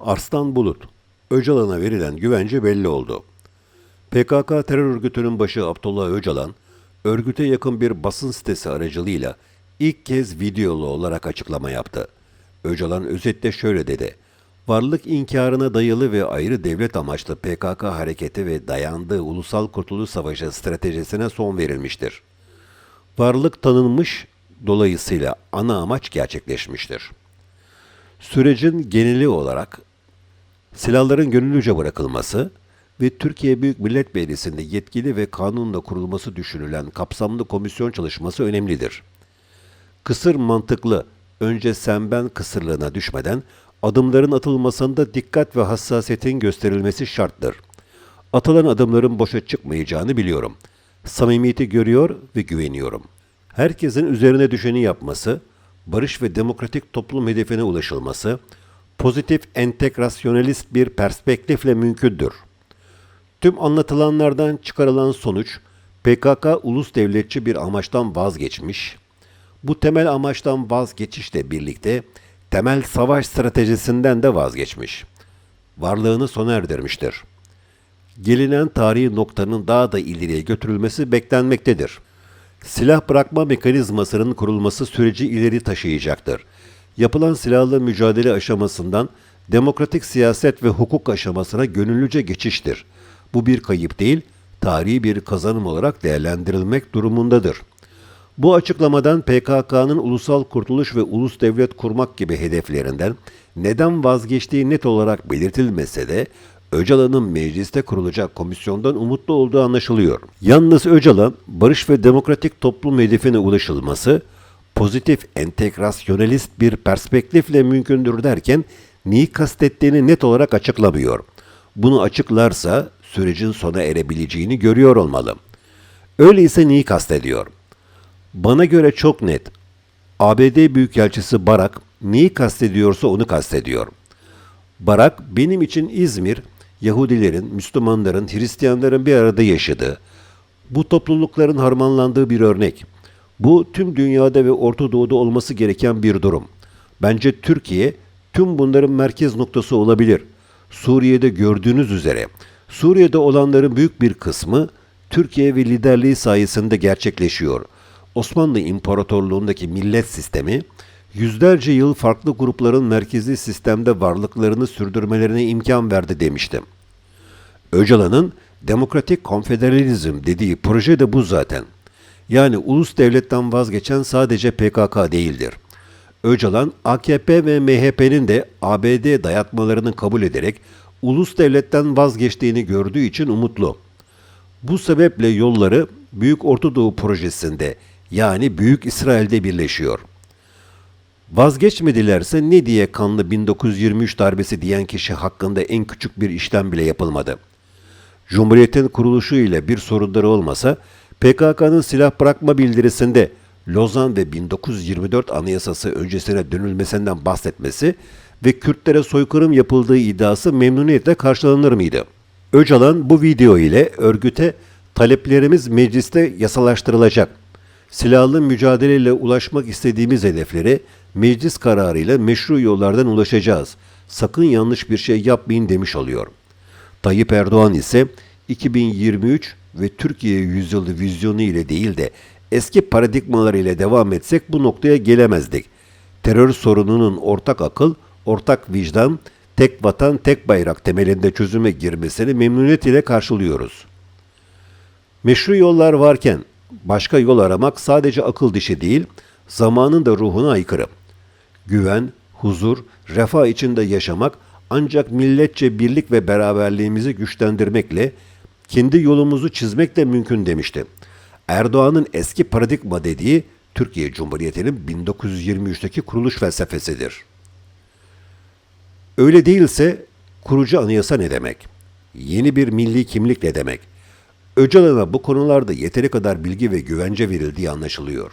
Arslan Bulut, Öcalan'a verilen güvence belli oldu. PKK terör örgütünün başı Abdullah Öcalan, örgüte yakın bir basın sitesi aracılığıyla ilk kez videolu olarak açıklama yaptı. Öcalan özetle şöyle dedi. Varlık inkarına dayalı ve ayrı devlet amaçlı PKK hareketi ve dayandığı Ulusal Kurtuluş Savaşı stratejisine son verilmiştir. Varlık tanınmış, dolayısıyla ana amaç gerçekleşmiştir. Sürecin geneli olarak silahların gönüllüce bırakılması ve Türkiye Büyük Millet Meclisi'nde yetkili ve kanunla kurulması düşünülen kapsamlı komisyon çalışması önemlidir. Kısır mantıklı, önce sen ben kısırlığına düşmeden adımların atılmasında dikkat ve hassasiyetin gösterilmesi şarttır. Atılan adımların boşa çıkmayacağını biliyorum. Samimiyeti görüyor ve güveniyorum. Herkesin üzerine düşeni yapması, barış ve demokratik toplum hedefine ulaşılması, pozitif entegrasyonalist bir perspektifle mümkündür. Tüm anlatılanlardan çıkarılan sonuç, PKK ulus devletçi bir amaçtan vazgeçmiş, bu temel amaçtan vazgeçişle birlikte temel savaş stratejisinden de vazgeçmiş. Varlığını sona erdirmiştir. Gelinen tarihi noktanın daha da ileriye götürülmesi beklenmektedir. Silah bırakma mekanizmasının kurulması süreci ileri taşıyacaktır. Yapılan silahlı mücadele aşamasından demokratik siyaset ve hukuk aşamasına gönüllüce geçiştir. Bu bir kayıp değil, tarihi bir kazanım olarak değerlendirilmek durumundadır. Bu açıklamadan PKK'nın ulusal kurtuluş ve ulus devlet kurmak gibi hedeflerinden neden vazgeçtiği net olarak belirtilmese de Öcalan'ın mecliste kurulacak komisyondan umutlu olduğu anlaşılıyor. Yalnız Öcalan, barış ve demokratik toplum hedefine ulaşılması, pozitif entegrasyonalist bir perspektifle mümkündür derken neyi kastettiğini net olarak açıklamıyor. Bunu açıklarsa sürecin sona erebileceğini görüyor olmalı. Öyleyse neyi kastediyor? Bana göre çok net. ABD Büyükelçisi Barak neyi kastediyorsa onu kastediyor. Barak benim için İzmir, Yahudilerin, Müslümanların, Hristiyanların bir arada yaşadığı, bu toplulukların harmanlandığı bir örnek. Bu tüm dünyada ve Orta Doğu'da olması gereken bir durum. Bence Türkiye tüm bunların merkez noktası olabilir. Suriye'de gördüğünüz üzere Suriye'de olanların büyük bir kısmı Türkiye ve liderliği sayesinde gerçekleşiyor. Osmanlı İmparatorluğundaki millet sistemi yüzlerce yıl farklı grupların merkezi sistemde varlıklarını sürdürmelerine imkan verdi demiştim. Öcalan'ın demokratik konfederalizm dediği proje de bu zaten. Yani ulus devletten vazgeçen sadece PKK değildir. Öcalan, AKP ve MHP'nin de ABD dayatmalarını kabul ederek ulus devletten vazgeçtiğini gördüğü için umutlu. Bu sebeple yolları Büyük Orta Doğu projesinde yani Büyük İsrail'de birleşiyor. Vazgeçmedilerse ne diye kanlı 1923 darbesi diyen kişi hakkında en küçük bir işlem bile yapılmadı. Cumhuriyetin kuruluşu ile bir sorunları olmasa PKK'nın silah bırakma bildirisinde Lozan ve 1924 Anayasası öncesine dönülmesinden bahsetmesi ve Kürtlere soykırım yapıldığı iddiası memnuniyetle karşılanır mıydı? Öcalan bu video ile örgüte taleplerimiz mecliste yasalaştırılacak. Silahlı mücadeleyle ulaşmak istediğimiz hedeflere meclis kararıyla meşru yollardan ulaşacağız. Sakın yanlış bir şey yapmayın demiş oluyor. Tayyip Erdoğan ise 2023 ve Türkiye yüzyılı vizyonu ile değil de eski paradigmalar ile devam etsek bu noktaya gelemezdik. Terör sorununun ortak akıl, ortak vicdan, tek vatan, tek bayrak temelinde çözüme girmesini memnuniyet ile karşılıyoruz. Meşru yollar varken başka yol aramak sadece akıl dişi değil, zamanın da ruhuna aykırı. Güven, huzur, refah içinde yaşamak ancak milletçe birlik ve beraberliğimizi güçlendirmekle, kendi yolumuzu çizmekle mümkün demişti. Erdoğan'ın eski paradigma dediği Türkiye Cumhuriyeti'nin 1923'teki kuruluş felsefesidir. Öyle değilse kurucu anayasa ne demek? Yeni bir milli kimlik ne demek? Öcalan'a bu konularda yeteri kadar bilgi ve güvence verildiği anlaşılıyor.